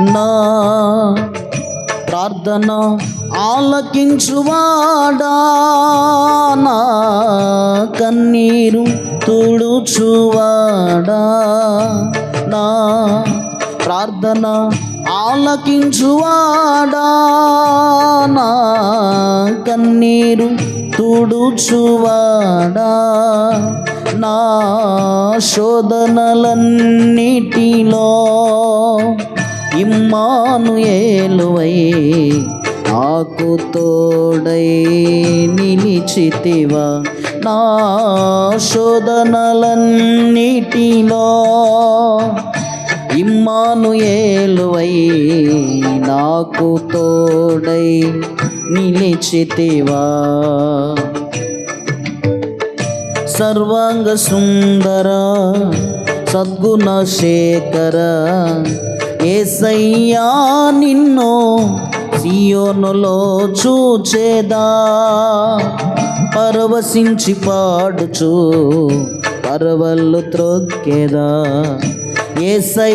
నా ప్రార్థన ఆలకించువాడా? నా కన్నీరు తుడుచువాడా? నా ప్రార్థన ఆలకించువాడా? నా కన్నీరు తుడుచువాడా? నా శోధనలన్నిటిలో ఇమ్మాను ఏలువై నాకు తోడై నిలిచితివా. నా శోధనలన్నిటిలో ఇమ్మాను ఏలువై నాకు తోడై నిలిచితివా. సర్వాంగ సుందర సద్గుణ శేఖర ఏసయ్యా నిన్ను సియోనులో చూచేదా. పరవశించి పాడుచు పరవళ్ళు త్రొక్కేదా. ఏసై